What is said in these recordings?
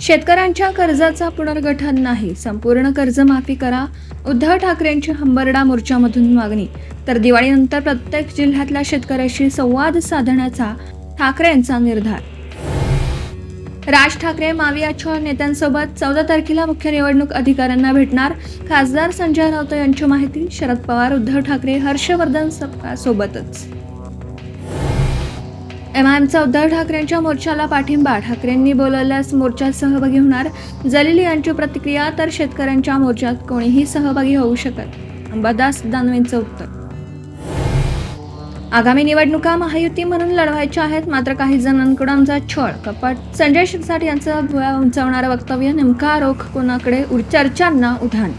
शेतकऱ्यांच्या कर्जाचा पुनर्गठन नाही संपूर्ण कर्जमाफी करा. उद्धव ठाकरेंची हंबरडा मोर्चामधून मागणी. तर दिवाळीनंतर प्रत्येक जिल्ह्यातल्या शेतकऱ्याशी संवाद साधण्याचा ठाकरेंचा निर्धार. राज ठाकरे मावियाच्या नेत्यांसोबत चौदा तारखेला मुख्य निवडणूक अधिकाऱ्यांना भेटणार. खासदार संजय राऊत यांची माहिती शरद पवार उद्धव ठाकरे हर्षवर्धन सबका सोबतच. एम आयमचा उद्धव ठाकरेंच्या मोर्चाला पाठिंबा. ठाकरेंनी बोलवल्यास मोर्चात सहभागी होणार जलील यांची प्रतिक्रिया तर शेतकऱ्यांच्या मोर्चात कोणीही सहभागी होऊ शकत. अंबादास दानवेंचं उत्तर. आगामी निवडणुका महायुती म्हणून लढवायच्या आहेत मात्र काही जणांकडूनचा छळ कपट. संजय शिरसाट यांचं भुया उंचावणारं वक्तव्य नेमका रोख कोणाकडे? चर्चांना उधाण.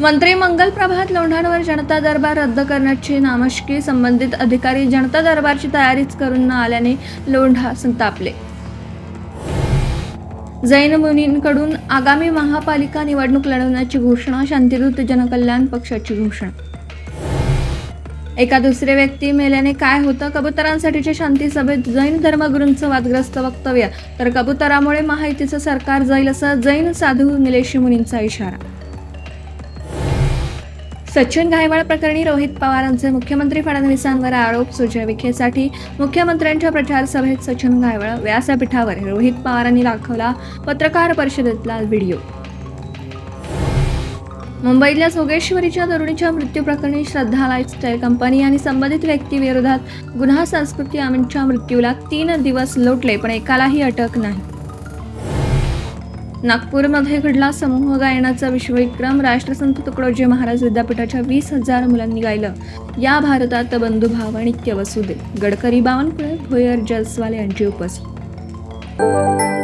मंत्री मंगल प्रभात लोंढाणवर जनता दरबार रद्द करण्याची नामष्की संबंधित अधिकारी जनता दरबारची तयारीच करून न आल्याने लोंढा संतापले. जैन मुनींकडून आगामी महापालिका निवडणूक लढवण्याची घोषणा शांतिदूत जनकल्याण पक्षाची घोषणा. एका दुसऱ्या व्यक्ती मेल्याने काय होतं? कबुतरांसाठीच्या शांती सभेत जैन धर्मगुरूंचं वादग्रस्त वक्तव्य. तर कबुतरामुळे महायुतीचं सरकार जाईल असं जैन साधू निलेश मुनींचा इशारा. सचिन घायवाळ प्रकरणी रोहित पवारांचे मुख्यमंत्री फडणवीसांवर आरोप सुजय विखेसाठी मुख्यमंत्र्यांच्या प्रचार सभेत सचिन घायवाळ व्यासपीठावर रोहित पवारांनी दाखवला पत्रकार परिषदेतला व्हिडिओ. मुंबईतल्या जोगेश्वरीच्या तरुणीच्या मृत्यूप्रकरणी श्रद्धा लाईफस्टाईल कंपनी आणि संबंधित व्यक्तीविरोधात गुन्हा संस्कृती आमच्या मृत्यूला तीन दिवस लोटले पण एकालाही अटक नाही. नागपूरमध्ये घडला समूह गायनाचा विश्वविक्रम राष्ट्रसंत तुकडोजी महाराज विद्यापीठाच्या वीस हजार मुलांनी गायलं. या भारतात बंधुभाव नित्य वसुदे. गडकरी बावनकुळे भोयर जलस्वाल यांची उपस्थिती.